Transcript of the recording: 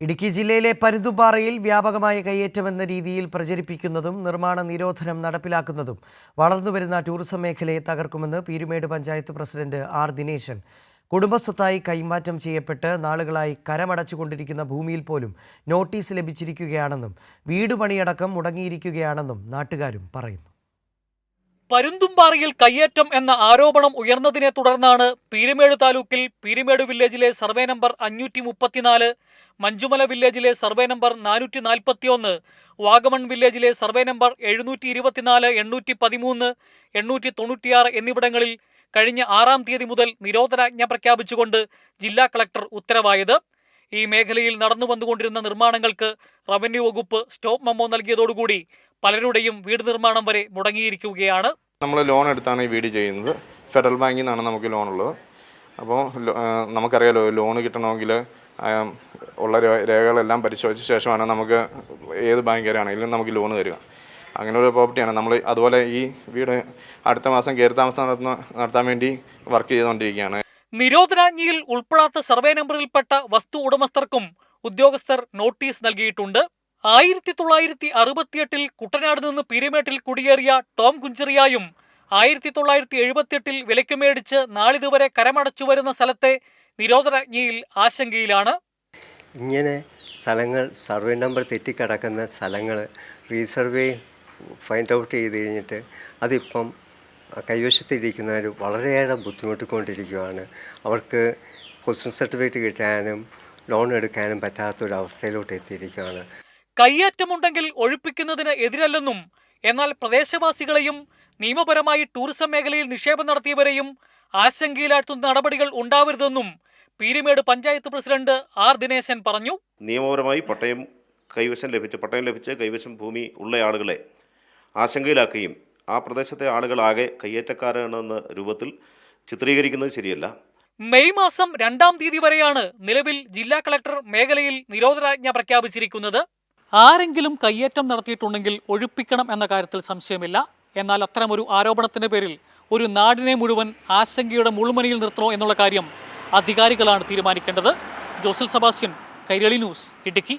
ഇടുക്കി ജില്ലയിലെ പരുതുപാറയിൽ വ്യാപകമായ കയ്യേറ്റമെന്ന രീതിയിൽ പ്രചരിപ്പിക്കുന്നതും നിർമ്മാണ നിരോധനം നടപ്പിലാക്കുന്നതും വളർന്നുവരുന്ന ടൂറിസം മേഖലയെ തകർക്കുമെന്ന് പീരുമേട് പഞ്ചായത്ത് പ്രസിഡന്റ് ആർ ദിനേശൻ. കുടുംബസ്വത്തായി കൈമാറ്റം ചെയ്യപ്പെട്ട് നാളുകളായി കരമടച്ചുകൊണ്ടിരിക്കുന്ന ഭൂമിയിൽ പോലും നോട്ടീസ് ലഭിച്ചിരിക്കുകയാണെന്നും വീട് പണിയടക്കം മുടങ്ങിയിരിക്കുകയാണെന്നും നാട്ടുകാരും പറയുന്നു. പരുന്തുംപാറയിൽ കയ്യേറ്റം എന്ന ആരോപണം ഉയർന്നതിനെ തുടർന്നാണ് പീരുമേട് താലൂക്കിൽ പീരുമേട് വില്ലേജിലെ സർവേ നമ്പർ അഞ്ഞൂറ്റി മുപ്പത്തിനാല് മഞ്ചുമല വില്ലേജിലെ സർവേ നമ്പർ നാനൂറ്റി നാൽപ്പത്തിയൊന്ന് വാഗമൺ വില്ലേജിലെ സർവേ നമ്പർ എഴുന്നൂറ്റി ഇരുപത്തിനാല് എണ്ണൂറ്റി പതിമൂന്ന് എണ്ണൂറ്റി തൊണ്ണൂറ്റിയാറ് എന്നിവിടങ്ങളിൽ കഴിഞ്ഞ ആറാം തീയതി മുതൽ നിരോധനാജ്ഞ പ്രഖ്യാപിച്ചുകൊണ്ട് ജില്ലാ കളക്ടർ ഉത്തരവായത്. ഈ മേഖലയിൽ നടന്നു വന്നുകൊണ്ടിരുന്ന നിർമ്മാണങ്ങൾക്ക് റവന്യൂ വകുപ്പ് സ്റ്റോപ്പ് മെമ്മോ നൽകിയതോടുകൂടി പലരുടെയും വീട് നിർമ്മാണം വരെ മുടങ്ങിയിരിക്കുകയാണ്. നമ്മൾ ലോൺ എടുത്താണ് ഈ വീട് ചെയ്യുന്നത്. ഫെഡറൽ ബാങ്കിൽ നിന്നാണ് നമുക്ക് ലോൺ ഉള്ളത് അപ്പോൾ നമുക്കറിയാലോ ലോൺ കിട്ടണമെങ്കിൽ ഉള്ള രേഖകളെല്ലാം പരിശോധിച്ച ശേഷമാണ് നമുക്ക് ഏത് ബാങ്കുകാരാണെങ്കിലും നമുക്ക് ലോൺ തരിക. അങ്ങനെ ഒരു പ്രോപ്പർട്ടിയാണ്. നമ്മൾ അതുപോലെ ഈ വീട് അടുത്ത മാസം കയറി താമസം നടത്തുന്ന നടത്താൻ വേണ്ടി വർക്ക് ചെയ്തുകൊണ്ടിരിക്കുകയാണ്. നിരോധനാജ്ഞയിൽ ഉൾപ്പെടാത്ത സർവേ നമ്പറിൽപ്പെട്ട വസ്തു ഉടമസ്ഥർക്കും ഉദ്യോഗസ്ഥർ നോട്ടീസ് നൽകിയിട്ടുണ്ട്. ആയിരത്തി തൊള്ളായിരത്തി അറുപത്തിയെട്ടിൽ കുട്ടനാട് നിന്ന് പീരുമേട്ടിൽ കുടിയേറിയ ടോം കുഞ്ചറിയായും ആയിരത്തി തൊള്ളായിരത്തി എഴുപത്തിയെട്ടിൽ വിലയ്ക്ക് മേടിച്ച് നാളിതുവരെ കരമടച്ചു വരുന്ന സ്ഥലത്തെ നിരോധനാജ്ഞയിൽ ആശങ്കയിലാണ്. ഇങ്ങനെ സ്ഥലങ്ങൾ സർവേ നമ്പർ തെറ്റിക്കിടക്കുന്ന സ്ഥലങ്ങൾ റീസർവേ ഫൈൻഡ് ഔട്ട് ചെയ്ത് കഴിഞ്ഞിട്ട് അതിപ്പം കൈവശത്തിരിക്കുന്നവർ വളരെയേറെ ബുദ്ധിമുട്ടിക്കൊണ്ടിരിക്കുകയാണ് അവർക്ക് പൊസിഷൻ സർട്ടിഫിക്കറ്റ് കിട്ടാനും ലോൺ എടുക്കാനും പറ്റാത്തൊരവസ്ഥയിലോട്ട് എത്തിയിരിക്കുകയാണ് കയ്യേറ്റമുണ്ടെങ്കിൽ ഒഴിപ്പിക്കുന്നതിന് എതിരല്ലെന്നും എന്നാൽ പ്രദേശവാസികളെയും നിയമപരമായി ടൂറിസം മേഖലയിൽ നിക്ഷേപം നടത്തിയവരെയും ആശങ്കയിലാഴ്ത്തുന്ന നടപടികൾ ഉണ്ടാവരുതെന്നും പീരിമേട് പഞ്ചായത്ത് പ്രസിഡന്റ് ആർ ദിനേശൻ പറഞ്ഞു. നിയമപരമായി പട്ടയം കൈവശം ലഭിച്ച പട്ടയം ലഭിച്ച കൈവശം ഭൂമി ഉള്ള ആളുകളെ ആശങ്കയിലാക്കുകയും ആ പ്രദേശത്തെ ആളുകളാകെ കയ്യേറ്റക്കാരാണെന്ന രൂപത്തിൽ ചിത്രീകരിക്കുന്നത് ശരിയല്ല. മെയ് മാസം രണ്ടാം തീയതി വരെയാണ് നിലവിൽ ജില്ലാ കളക്ടർ മേഖലയിൽ നിരോധനാജ്ഞ പ്രഖ്യാപിച്ചിരിക്കുന്നത്. ആരെങ്കിലും കയ്യേറ്റം നടത്തിയിട്ടുണ്ടെങ്കിൽ ഒഴിപ്പിക്കണം എന്ന കാര്യത്തിൽ സംശയമില്ല. എന്നാൽ അത്തരമൊരു ആരോപണത്തിന്റെ പേരിൽ ഒരു നാടിനെ മുഴുവൻ ആശങ്കയുടെ മുൾമുനയിൽ നിർത്തണോ എന്നുള്ള കാര്യം അധികാരികളാണ് തീരുമാനിക്കേണ്ടത്. ജോസൽ സബാസ്യൻ കൈരളി ന്യൂസ് ഇടുക്കി.